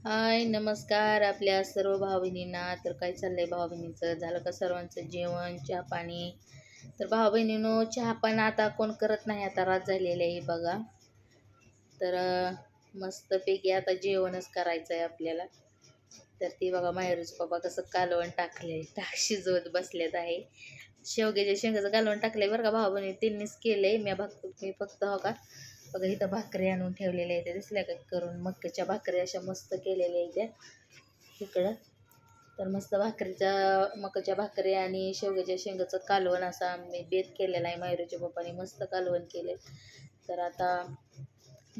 हाय नमस्कार आपल्या सर्व भावबहिणींना. तर काय चाललंय भावबहिणीचं? झालं का सर्वांचं जेवण चहा पाणी? तर भावबहिणीनो चहा पण आता कोण करत नाही आता रात झालेली आहे बघा. तर मस्तपैकी आता जेवणच करायचं आहे आपल्याला. तर ती बघा माहेरूच बाबा कसं कालवण टाकले टाक शिजवत बसलेत आहे. शेवग्याच्या शेंगाचं कालवण टाकलंय बरं का भाऊ त्यांनीच केलंय. मी भाक मी फक्त हो का? बघा इथं भाकरी आणून ठेवलेल्या आहेत. दिसल्या का करून? मक्याच्या भाकरी अशा मस्त केलेल्या आहेत. इकडं. तर मस्त भाकरीच्या मकाच्या भाकरी आणि शेवग्याच्या शेंगाचं कालवण असं आम्ही बेत केलेला आहे. मायरूच्या पप्पाने मस्त कालवण केले तर आता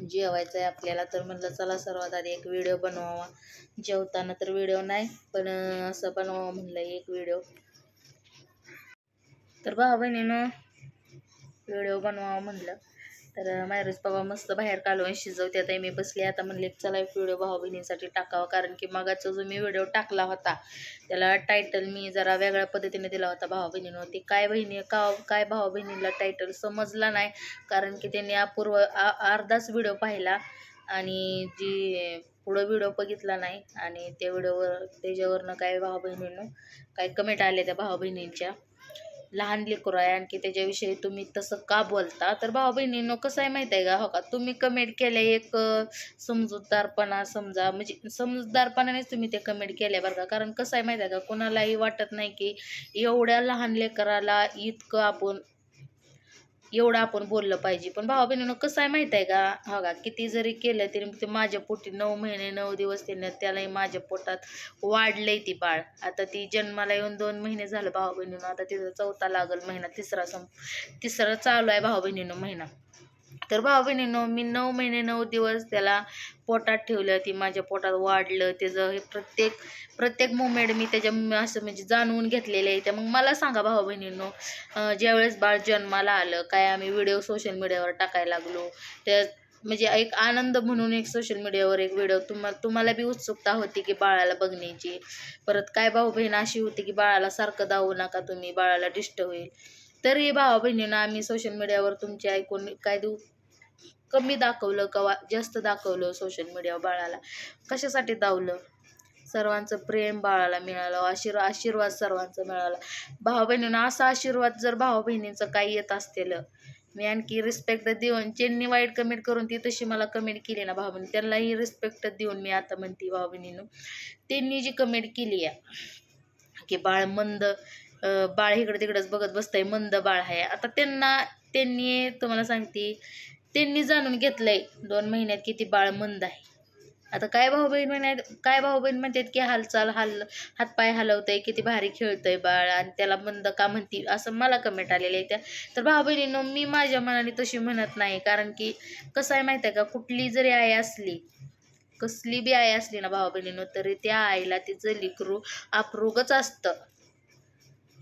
जेवायचं आहे आपल्याला. तर म्हटलं चला सर्वात आधी एक व्हिडिओ बनवावा. जेवताना तर व्हिडिओ नाही पण असं बनवावं म्हणलं एक व्हिडिओ. तर भावा बहिणीनं व्हिडिओ बनवावा म्हणलं. तर मायरूज बाबा मस्त बाहेर कालवून शिजवते. आता मी बसले आता म्हणले चला एक व्हिडिओ भाऊ बहिणींसाठी टाकावा. कारण की मगाचा जो मी व्हिडिओ टाकला होता त्याला टायटल मी जरा वेगळ्या पद्धतीने दिला होता भाऊ बहिणीनं ते काय बहिणी का काय भाऊ बहिणीला टायटल समजला नाही. कारण की त्यांनी अपूर्व आ- अर्धाच व्हिडिओ पाहिला आणि जी पुढं व्हिडिओ बघितला नाही आणि त्या व्हिडिओवर त्याच्यावरनं काय भाऊ बहिणीनं काय कमेंट आले त्या भाऊ बहिणींच्या. लहान लेकरं आहे आणखी त्याच्याविषयी तुम्ही तसं का बोलता? तर भाऊ बहिणीनो कसं आहे माहीत आहे का? हो का? तुम्ही कमेंट केल्या एक समजूतदारपणा समजा म्हणजे समजूतदारपणानेच तुम्ही ते कमेंट केल्या बरं का? कारण कसं आहे माहीत आहे का? कोणालाही वाटत नाही की एवढ्या लहान लेकराला इतकं आपण एवढं आपण बोललं पाहिजे. पण भावा बहिणीनं कसं आहे माहीत आहे का? हो का किती जरी केलं तरी ते माझ्या पोटी नऊ महिने नऊ दिवस त्यानं त्यालाही माझ्या पोटात वाढलंय ती बाळ. आता ती जन्माला येऊन दोन महिने झालं भावा बहिणीनं आता तिथं चौथा लागल महिना तिसरा सं तिसरा चालू आहे भावा बहिणीनं महिना. तर भाऊ बहिणीनं मी नऊ महिने नऊ दिवस त्याला पोटात ठेवलं. ती माझ्या पोटात वाढलं. त्याचं हे प्रत्येक प्रत्येक मुमेंट मी त्याच्या असं म्हणजे जाणवून घेतलेलं आहे. त्या मग मला सांगा भाऊ बहिणींनो ज्यावेळेस बाळ जन्माला आलं काय आम्ही व्हिडिओ सोशल मीडियावर टाकायला लागलो? त्या म्हणजे एक आनंद म्हणून एक सोशल मीडियावर एक व्हिडिओ तुम्हा तुम्हाला बी उत्सुकता होती की बाळाला बघण्याची. परत काय भाऊ बहीण अशी होती की बाळाला सारखं दावू नका तुम्ही बाळाला डिस्टर्ब होईल. तरी भावा बहिणींना आम्ही सोशल मीडियावर तुमचे ऐकून काय देऊ कमी दाखवलं कवा जास्त दाखवलं सोशल मीडियावर बाळाला. कशासाठी दावलं? सर्वांचं प्रेम बाळाला मिळालं आशीर् आशीर्वाद सर्वांचा मिळाला. भाऊ बहिणींना असा आशीर्वाद जर भाऊ बहिणींचं काही येत असतील. मी आणखी रिस्पेक्ट देऊन ज्यांनी वाईट कमेंट करून ती तशी मला कमेंट केली ना भाऊ बहिणी त्यांनाही रिस्पेक्ट देऊन मी आता म्हणते भाऊ बहिणीनं त्यांनी जी कमेंट केली आहे की बाळ मंद बाळ इकडे तिकडंच बघत बसतंय मंद बाळ आहे. आता त्यांना त्यांनी तुम्हाला सांगते त्यांनी जाणून घेतलंय दोन महिन्यात किती बाळ मंद आहे. आता काय भाऊ बहीण म्हणत काय भाऊ बहीण म्हणतात की हालचाल हाल हातपाय हलवतंय किती भारी खेळतंय बाळ आणि त्याला मंद का म्हणती असं मला कमेंट आलेलं आहे त्या. तर भाऊ बहिणीनं मी माझ्या मनाने तशी म्हणत नाही कारण की कसं आहे माहिती आहे का कुठली जरी आई असली कसली बी आई असली ना भाऊ बहिणीनो तरी त्या आईला ती लिकरू आपरूगच असतं.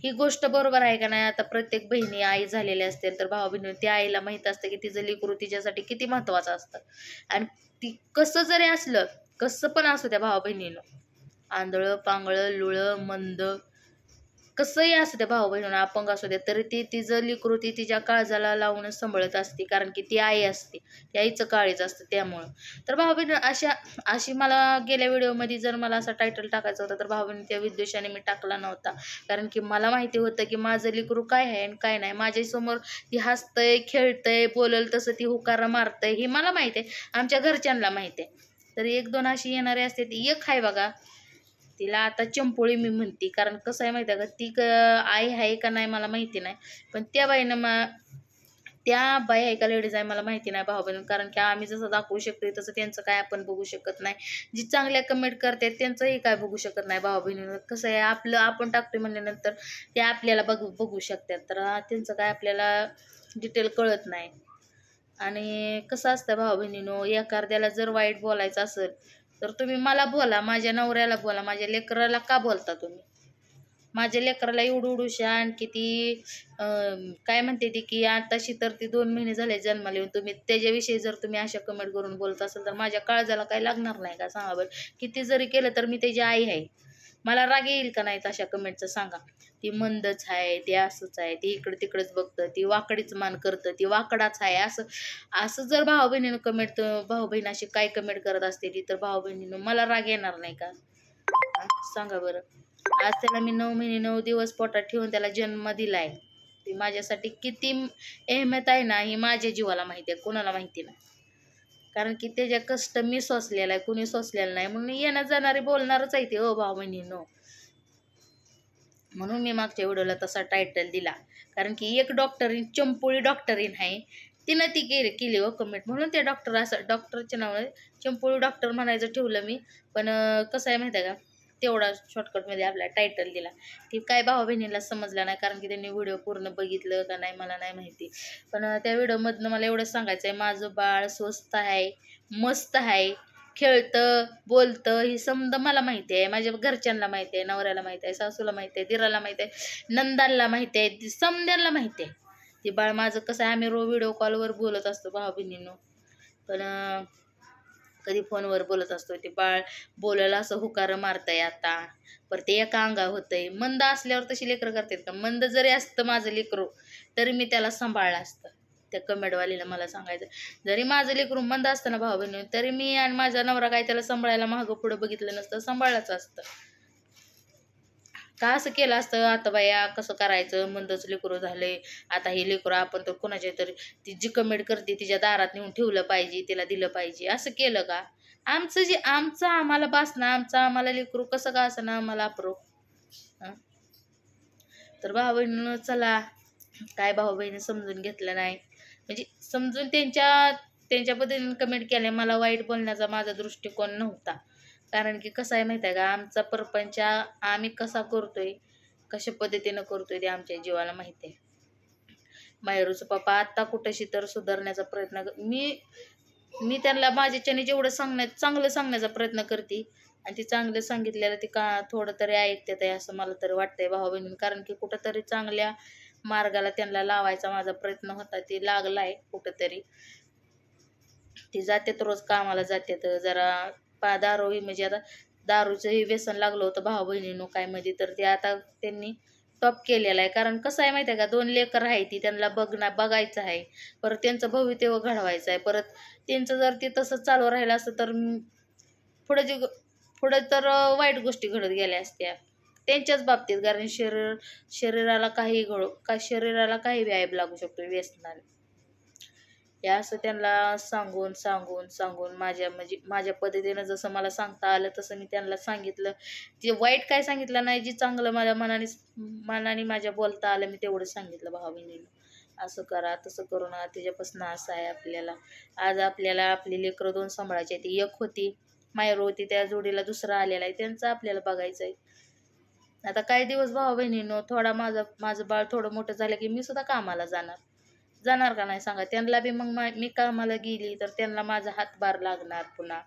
ही गोष्ट बरोबर आहे का नाही? आता प्रत्येक बहिणी आई झालेली असतील तर भाऊ बहिणी त्या आईला माहीत असतं की तिचं लेकरू तिच्यासाठी किती महत्त्वाचं असतं. आणि ती कसं जरी असलं कसं पण असू त्या भाऊ बहिणीनं. आंधळं पांगळं लुळं मंद कसंही असू द्या भाऊ बहिणीनं अपंग असू द्या तरी ती तिचं लिकृती ती तिच्या काळजाला लावूनच सांभाळत असते कारण की ती आई असते ती आईचं काळीच असतं त्यामुळं. तर भाऊ बहिणी अशा अशी मला गेल्या व्हिडिओमध्ये जर मला असा टायटल टाकायचा होता तर भाऊ बहिणी त्या विद्वेषाने मी टाकला नव्हता. कारण की मला माहिती होतं की माझं लिकरू काय आहे आणि काय नाही. माझ्यासमोर ती हसतंय खेळतंय बोलल तसं ती हुकारा मारतंय हे मला माहिती आहे. आमच्या घरच्यांना माहिती आहे. तर एक दोन अशी येणारे असते ती एक आहे बघा. तिला आता चंपोळी मी म्हणते कारण कसं आहे माहिती आहे का ती क आई आहे का नाही मला माहिती नाही. पण त्या बाईनं मा त्या बाई आहे का लेडीज आहे मला माहिती नाही भाऊ बहिणी कारण की आम्ही जसं दाखवू शकतो तसं त्यांचं काय आपण बघू शकत नाही. जी चांगल्या कमेंट करतात त्यांचंही काय बघू शकत नाही भाऊ बहिणीनं कसं आहे आपलं आपण टाकतोय म्हणल्यानंतर ते आपल्याला बघू बघू शकतात. तर त्यांचं काय आपल्याला डिटेल कळत नाही. आणि कसं असतं भाऊ बहिणीनो एखाद्याला जर वाईट बोलायचं असेल तर तुम्ही मला बोला माझ्या नवऱ्याला बोला माझ्या लेकराला का बोलता तुम्ही? माझ्या लेकराला एवढं उडूशा आणखी ती काय म्हणते ती की आताशी तर ती दोन महिने झाले जन्माला येऊन. तुम्ही त्याच्याविषयी जर तुम्ही अशा कमेंट करून बोलत असाल तर माझ्या काळजाला काही लागणार नाही का? सांगा बरं. किती जरी केलं तर मी त्याची आई आहे. मला राग येईल का नाही तशा कमेंटचं सांगा. ती मंदच आहे ती असंच आहे ती इकडं तिकडंच बघतं ती वाकडीच मान करतं ती वाकडाच आहे. असं असं जर भाऊ बहिणीनं कमेंट भाऊ बहीण अशी काय कमेंट करत असते ती तर भाऊ बहिणीनं मला राग येणार नाही का? सांगा बरं. आज त्याला मी नऊ महिने नऊ दिवस पोटात ठेवून त्याला जन्म दिलाय. ती माझ्यासाठी किती अहमियत आहे ना ही माझ्या जीवाला माहिती आहे कोणाला माहिती नाही. कारण की त्याच्या कष्ट मी सोसलेला आहे कुणी सोसलेलं नाही. म्हणून येणं जाणारे बोलणारच आहे ते ओ भाऊ बहिणीनो. म्हणून मी मागच्या व्हिडिओला तसा टायटल दिला. कारण की एक डॉक्टरीन चंपोळी डॉक्टरीन आहे तिनं ती केली केली हो कमेंट म्हणून ते डॉक्टर असं डॉक्टरच्या नावाने चंपोळी डॉक्टर म्हणायचं ठेवलं मी. पण कसं आहे माहिती आहे का? तेवढा शॉर्टकटमध्ये आपला टायटल दिला. ती काय भावा बहिणीला समजलं नाही कारण की त्यांनी व्हिडिओ पूर्ण बघितलं का नाही मला नाही माहिती. पण त्या व्हिडिओमधनं मला एवढं सांगायचं आहे माझं बाळ स्वस्त आहे मस्त आहे खेळतं बोलतं ही समजा मला माहिती आहे माझ्या घरच्यांना माहिती आहे नवऱ्याला माहिती आहे सासूला माहिती आहे दिराला माहिती आहे नंदाला माहिती आहे ती समद्यांना माहिती आहे. ती बाळ माझं कसं आहे आम्ही रो व्हिडिओ कॉलवर बोलत असतो भाऊ बहिणीनं. पण कधी फोनवर बोलत असतो ते बाळ बोलायला असं हुकार मारतंय आता. पर ते एका अंगा होतंय. मंद असल्यावर तशी लेकरं करतात का? मंद जरी असतं माझं लेकरू तरी मी त्याला सांभाळलं असतं. त्या कमेडवालीला मला सांगायचं जरी माझं लेकरू मंद असतं ना भाऊ बहिणी तरी मी आणि माझा नवरा काय त्याला सांभाळायला मागं पुढं बघितलं नसतं सांभाळायचं असतं. का असं केलं असतं? आता बाया कसं करायचं? मंदच लेकरू झाले. आता हे लेकरू आपण तर कोणाच्या तरी ती जी कमेंट करते तिच्या दारात नेऊन ठेवलं पाहिजे तिला दिलं पाहिजे. असं केलं का? आमचं जे आमचं आम्हाला बासना आमचं आम्हाला लेकरू कसं का असं ना आम्हाला अप्रो तर भाऊ बहिणीनं चला. काय भाऊ बहिणी समजून घेतलं नाही. म्हणजे समजून त्यांच्या त्यांच्या पद्धतीने कमेंट केल्या. मला वाईट बोलण्याचा माझा दृष्टिकोन नव्हता. कारण की कसं आहे माहिती आहे का? आमचा परपंच आम्ही कसा करतोय कशा पद्धतीनं करतोय ते आमच्या जीवाला माहिती आहे. मायरूचं पप्पा आत्ता कुठेशी तर सुधारण्याचा प्रयत्न मी मी त्यांना माझ्याच्याने जेवढं सांगण्यात चांगलं सांगण्याचा प्रयत्न करते आणि ती चांगलं सांगितलेलं ती का थोडं तरी ऐकतात आहे असं मला तरी वाटतंय भाऊ बहिणी कारण की कुठंतरी चांगल्या मार्गाला त्यांना लावायचा माझा प्रयत्न होता ते लागलाय कुठंतरी. ती जातात रोज कामाला जातात जरा पा दारू ही म्हणजे आता दारूचंही व्यसन लागलं होतं भाऊ बहिणीनो काय म्हणजे तर ते आता त्यांनी टॉप केलेलं आहे. कारण कसं आहे माहिती आहे का दोन लेकर आहे ती त्यांना बघणार बघायचं आहे. परत त्यांचं भवितव्य घडवायचं आहे. परत त्यांचं जर ते तसं चालू राहिलं असतं तर पुढं जे पुढं तर वाईट गोष्टी घडत गेल्या असत्या. त्यांच्याच बाबतीत कारण शरीर शरीराला काही घडो का शरीराला काही व्यायाम लागू शकतो व्यसनाला हे असं त्यांना सांगून सांगून सांगून माझ्या म्हणजे माझ्या पद्धतीनं जसं मला सांगता आलं तसं मी त्यांना सांगितलं. जे वाईट काय सांगितलं नाही जे चांगलं माझ्या मनाने मनाने माझ्या बोलता आलं मी तेवढं सांगितलं भावा बहिणीनं असं करा तसं करू नका त्याच्यापासून असं आहे आपल्याला. आज आपल्याला आपली लेकरं दोन सांभाळायची आहे ती एक होती मायर होती त्या जोडीला दुसरा आलेला आहे. त्यांचं आपल्याला बघायचं आहे. आता काही दिवस भावा बहिणीनो थोडा माझा माझं बाळ थोडं मोठं झालं की मी सुद्धा कामाला जाणार. जाणार का नाही सांगा? त्यांना बी मग मा- मी कामाला गेली तर त्यांना माझा हातभार लागणार पुन्हा.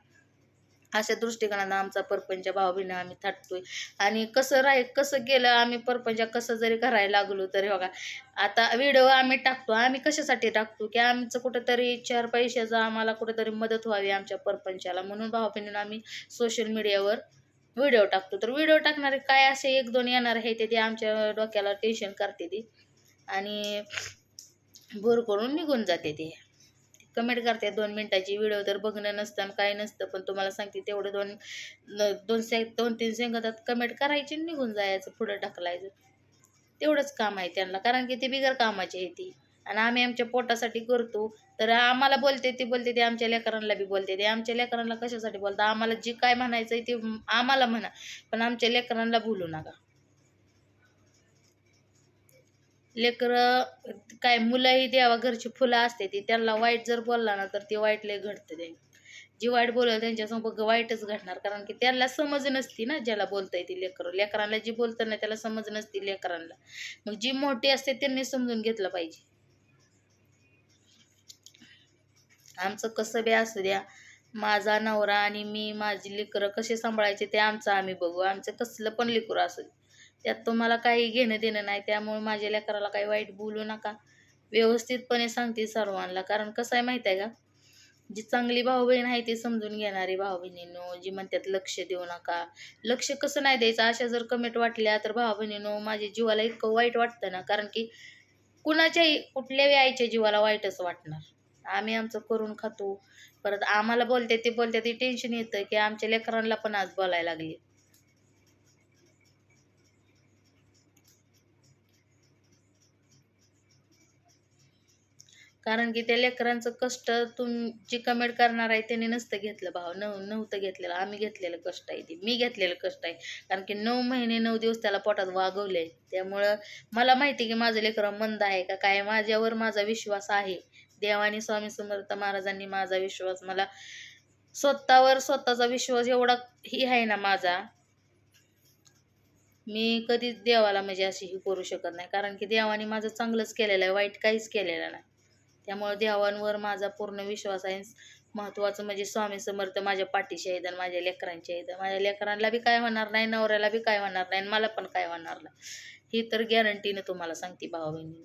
अशा दृष्टिकोनानं आमचा परपंच भाऊबीनं आम्ही थाटतोय. आणि कसं राही कसं गेलं आम्ही परपंच कसं जरी करायला लागलो तरी बघा आता व्हिडिओ आम्ही टाकतो. आम्ही कशासाठी टाकतो? की आमचं कुठंतरी चार पैशाचं आम्हाला कुठंतरी मदत व्हावी आमच्या परपंचाला. म्हणून भाऊ आम्ही सोशल मीडियावर व्हिडिओ टाकतो. तर व्हिडिओ टाकणारे काय असे एक दोन येणार हे ते ते आमच्या डोक्याला टेन्शन करते ती. आणि बोर करून निघून जाते ते. कमेंट करते दोन मिनटाची व्हिडिओ तर बघणं नसतं आणि काय नसतं पण तुम्हाला सांगते तेवढं दोन दोन से दोन तीन सेकंदात कमेंट करायची निघून जायचं पुढं ढकलायचं. तेवढंच काम आहे त्यांना कारण की ते बिगर कामाची आहे ती. आणि आम्ही आमच्या पोटासाठी करतो तर आम्हाला बोलते ती बोलते ते आमच्या लेकरांना बी बोलते ते आमच्या लेकरांना कशासाठी बोलतं? आम्हाला जे काय म्हणायचं आहे ते आम्हाला म्हणा पण आमच्या लेकरांना बोलू नका. लेकरं काय मुलंही देवा घरची फुलं असते ती. त्यांना वाईट जर बोलला ना तर ते वाईट लय घडतं ते. जी वाईट बोलेल त्यांच्यासमोर वाईटच घडणार. कारण की त्यांना समज नसती ना ज्याला बोलताय ती लेकरं. लेकरांना जी बोलतं ना त्याला समज नसती लेकरांना. मग जी मोठी असते त्यांनी समजून घेतलं पाहिजे. आमचं कसं बी असू द्या. माझा नवरा आणि मी माझी लेकरं कसे सांभाळायचे ते आमचं आम्ही बघू. आमचं कसलं पण लेकरं असू दे. त्यात तुम्हाला काही घेणं देणं नाही त्यामुळे माझ्या लेकराला काही वाईट बोलू नका. व्यवस्थितपणे सांगते सर्वांना कारण कसं आहे माहीत आहे का? जी चांगली भाऊ बहीण आहे ती समजून घेणारी भाऊ बहिणीनो जी म्हणतात लक्ष देऊ नका. लक्ष कसं नाही द्यायचं? अशा जर कमेंट वाटल्या तर भाऊ बहिणीनो माझ्या जीवाला इतकं वाईट वाटतं ना कारण की कुणाच्याही कुठल्याही आईच्या जीवाला वाईटच वाटणार. आम्ही आमचं करून खातो. परत आम्हाला बोलते ते बोलते ते टेन्शन येतं की आमच्या लेकरांना पण आज बोलायला लागली. कारण की त्या लेकरांचं कष्ट तुम जी कमेंट करणार आहे त्याने नसतं घेतलं भाव नव नव्हतं घेतलेलं. आम्ही घेतलेलं कष्ट आहे ते. मी घेतलेलं कष्ट आहे. कारण की नऊ महिने नऊ दिवस त्याला पोटात वागवले त्यामुळं मला माहिती की माझं लेकरं मंद आहे का काय? माझ्यावर माझा विश्वास आहे. देवाने स्वामी समर्थ महाराजांनी माझा विश्वास मला स्वतःवर स्वतःचा विश्वास एवढा ही आहे ना माझा. मी कधीच देवाला म्हणजे अशी ही करू शकत नाही. कारण की देवाने माझं चांगलंच केलेलं आहे. वाईट काहीच केलेलं नाही. त्यामुळे देवांवर माझा पूर्ण विश्वास आहे. महत्त्वाचं म्हणजे स्वामी समर्थ माझ्या पाठीशी आहेत आणि माझ्या लेकरांचे आहेत. माझ्या लेकरांना बी काय होणार नाही नवऱ्याला बी काय होणार नाही आणि मला पण काय होणार नाही. ही तर गॅरंटीनं तुम्हाला सांगते भावा बहिणी.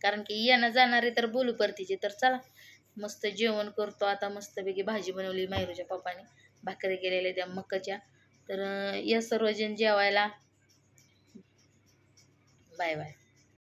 कारण की येणं जाणारे तर बोलू परतीचे तर चला. मस्त जेवण करतो. आता मस्तपैकी भाजी बनवली मायरूच्या पप्पाने. भाकरी केलेल्या त्या मकाच्या. तर या सर्वजण जेवायला. Bye bye.